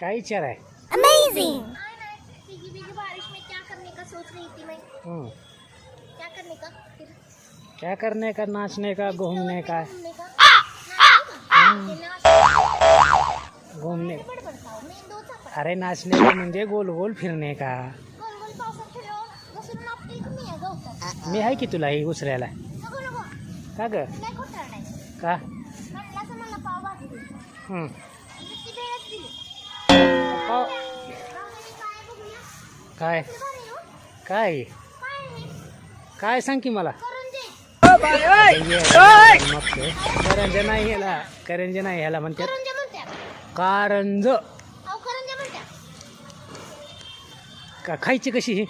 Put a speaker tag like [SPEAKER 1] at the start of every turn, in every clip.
[SPEAKER 1] काय विचार आहे
[SPEAKER 2] अमेजिंग भीगी भीगी बारिश में क्या करने का सोच रही थी मैं।
[SPEAKER 1] हम्म.
[SPEAKER 2] क्या करने का? फिर
[SPEAKER 1] क्या करने का नाचने का घूमने का?
[SPEAKER 2] घूमने का। नाचने का? नाच-
[SPEAKER 1] घूमने
[SPEAKER 2] बडबडता हो, मेंदूचा पण.
[SPEAKER 1] अरे नाचने का म्हणजे गोल गोल फिरणे का
[SPEAKER 2] गोल गोल पावसात फिरल्यावर घसरून आपटेल का मी या गवतात
[SPEAKER 1] मी आहे की तुला ही उसऱ्याला
[SPEAKER 2] नको नको
[SPEAKER 1] का ग?
[SPEAKER 2] नाही खोटं नाही
[SPEAKER 1] का?
[SPEAKER 2] हो.
[SPEAKER 1] काय?
[SPEAKER 2] काय?
[SPEAKER 1] काय सांग की मला?
[SPEAKER 2] करंज
[SPEAKER 1] नाही ह्याला. करंज नाही ह्याला म्हणतात.
[SPEAKER 2] कारंज.
[SPEAKER 1] का खायची कशी ही?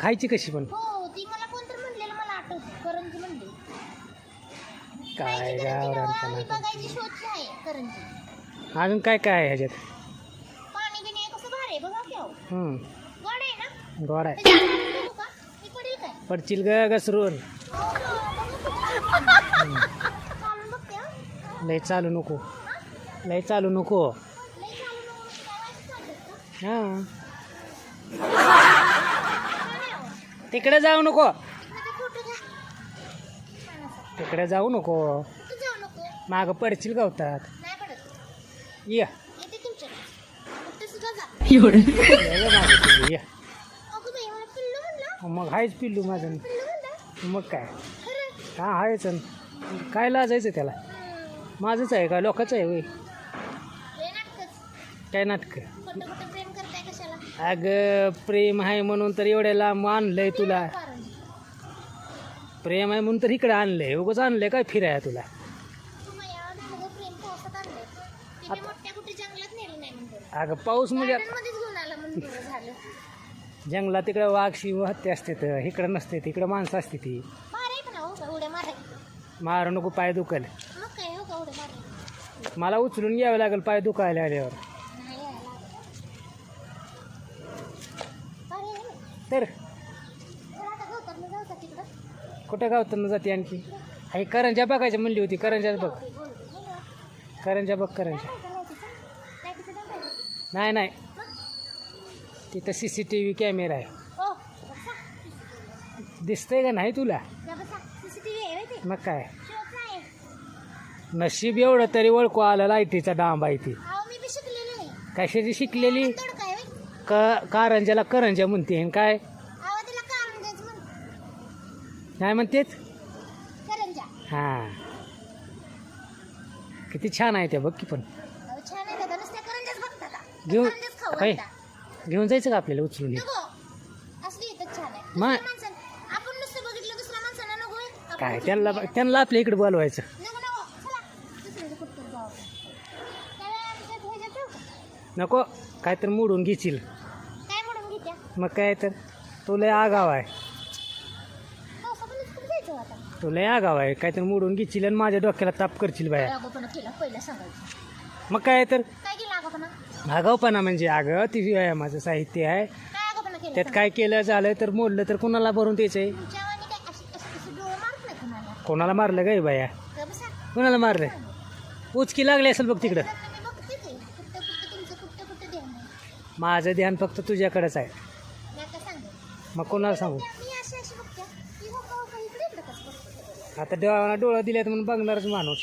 [SPEAKER 1] खायची कशी पण? काय गावरान अजून काय काय आहे ह्याच्यात?
[SPEAKER 2] पाणी बिणी आहे कसं भारी आहे बघा की अहो.
[SPEAKER 1] हम्म.
[SPEAKER 2] गोड आहे ना?
[SPEAKER 1] गोड आहे.
[SPEAKER 2] त्याच्यात बघू का मी पडेल काय?
[SPEAKER 1] पडशील ग घसरून.
[SPEAKER 2] हो? चालून बघते हा.
[SPEAKER 1] लय चालू नको. लय चालू नको.
[SPEAKER 2] लई काय वाईट का?
[SPEAKER 1] हां.
[SPEAKER 2] अहो.
[SPEAKER 1] तिकडे जाऊ नको.
[SPEAKER 2] इकडे ते फोटो घ्या छान असं.
[SPEAKER 1] तिकडे जाऊ नको.
[SPEAKER 2] कुठं जाऊ नको?
[SPEAKER 1] मागं पडशील गवतात ये. ये मागं
[SPEAKER 2] मला पिल्लू
[SPEAKER 1] माझं. मग काय? हा आहेच. काय लाजायचं त्याला. माझंच आहे का? लोकांचं आहे वय. काय नाटक? अगं प्रेम आहे म्हणून तर एवढ्या लांब आणलंय तुला. प्रेम आहे म्हणून तर इकडे आणलंय. उगाच आणलंय काय फिराय तुला
[SPEAKER 2] तुम्ही या झालं प्रेम पावसात आणलंय ते बी मोठ्या कुठे जंगलात नेलं नाही म्हणतो
[SPEAKER 1] अगं पाऊस म्हणजे
[SPEAKER 2] मध्येच घेऊन आला म्हणून बरं झालं.
[SPEAKER 1] जंगलात तिकडे वाघ शिव हत्या असते तर इकडं नसते तिकडं माणसं असते ती.
[SPEAKER 2] मारे पण हो का? उड्या मारे
[SPEAKER 1] मारू नको पाय दुखल.
[SPEAKER 2] मग काय हो का उड्या मारे?
[SPEAKER 1] मला उचलून घ्यावं लागेल पाय दुखायला आल्यावर.
[SPEAKER 2] नाही यायला अरे.
[SPEAKER 1] तर?
[SPEAKER 2] तर आता गवतात जाऊ का तिकडं?
[SPEAKER 1] कुठं गावताना जाते आणखी? आई करंजा बघायची म्हणली होती करंजा बघ.
[SPEAKER 2] बोल.
[SPEAKER 1] करंजा बघ करंजा? नाही नाही? तिथं C C T V camera आहे. दिसतंय का नाही तुला? मग काय. नशीब एवढं तरी ओळखू आलं लाईटीचा डांब आहे ती. कशाची शिकलेली? क कारंजाला करंजा म्हणते आणि काय. नाही म्हणतेच
[SPEAKER 2] करंजा.
[SPEAKER 1] हां किती छान आहे त्या बघ की पण
[SPEAKER 2] अहो, छान आहे दादा. नुसत्या करंजाच बघता का?
[SPEAKER 1] घेऊन
[SPEAKER 2] करंजाच खाऊ
[SPEAKER 1] होय.
[SPEAKER 2] वाटता.
[SPEAKER 1] घेऊन जायचं का आपल्याला उचलून हे?
[SPEAKER 2] नको. असली इथं छान आहे.
[SPEAKER 1] मा-
[SPEAKER 2] दुसऱ्या माणसानं- आपण नुसतं बघितलं दुसऱ्या माणसांना नको होय. आपण
[SPEAKER 1] काय
[SPEAKER 2] उचलून
[SPEAKER 1] त्यांना. त्यांना आपल्या इकडे बोलवायचं
[SPEAKER 2] नको, नको. चला. दुसरीकडे कुठं जाऊ आपण. त्यावेळेला आम्ही त्यात ह्याच्यात जाऊ का?
[SPEAKER 1] नको काय तर मोडून घेशील
[SPEAKER 2] काय म्हणून घेत्या
[SPEAKER 1] मग काय तर तुला आगाव आहे
[SPEAKER 2] आता
[SPEAKER 1] तुला आगाव आहे. काय तर मोडून घेशील आणि माझ्या डोक्याला ताप करशील बाया.
[SPEAKER 2] अगोपणा केला पहिला सांगायचं.
[SPEAKER 1] मग काय तर?
[SPEAKER 2] काय केलं
[SPEAKER 1] आगावपणा म्हणजे अगं ती व्यायामाचं साहित्य आहे.
[SPEAKER 2] काय केलं
[SPEAKER 1] त्यात काय केलं झालं तर मोडलं तर कोणाला भरून द्यायचंय
[SPEAKER 2] तुमच्या वाणी काय अशी अशी अशी डोळं मारत नाही कुणाला?
[SPEAKER 1] कोणाला मारलं गे बाया?
[SPEAKER 2] का बसा.
[SPEAKER 1] कोणाला मारलं? उचकी लागली असेल बघ तिकडं.
[SPEAKER 2] तर मी बघते ते कुठं कुठं तुमचं कुठं कुठं ध्यान आहे.
[SPEAKER 1] माझं ध्यान फक्त तुझ्याकडेच आहे. मग कोणाला सांगू? आता डोळा डोळा दिल्यात म्हणून बघणारच माणूस.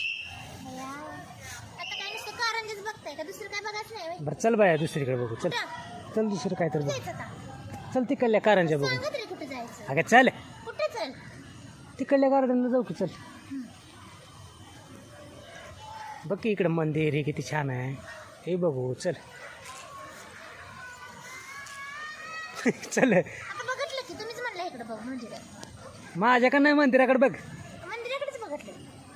[SPEAKER 2] आता काय नुसतं कारंजच बघताय का? दुसरं काय बघायचं नाही होय?
[SPEAKER 1] बरं चल बाया दुसरीकडे बघू. चल चल दुसरं काय तर बघ.
[SPEAKER 2] जायचं आता?
[SPEAKER 1] चल तिकडल्या कारंजा बघू.
[SPEAKER 2] सांगा तरी कुठं जायचं.
[SPEAKER 1] अगं चल.
[SPEAKER 2] कुठं चल?
[SPEAKER 1] तिकडल्या गार्डनला जाऊ की चल. बघ की इकडं मंदिर हे किती छान आहे. हे बघू चल. चल.
[SPEAKER 2] आता बघितलं की तुम्हीच म्हणलं इकडे बघ म्हणजे काय
[SPEAKER 1] माझ्याकडं नाही मंदिराकडे बघ?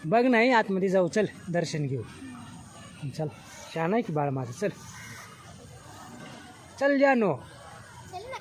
[SPEAKER 1] बघ नाही आतमध्ये जाऊ चल दर्शन घेऊ. चल छान आहे की बाळ माझं चल. चल जानो.
[SPEAKER 2] ना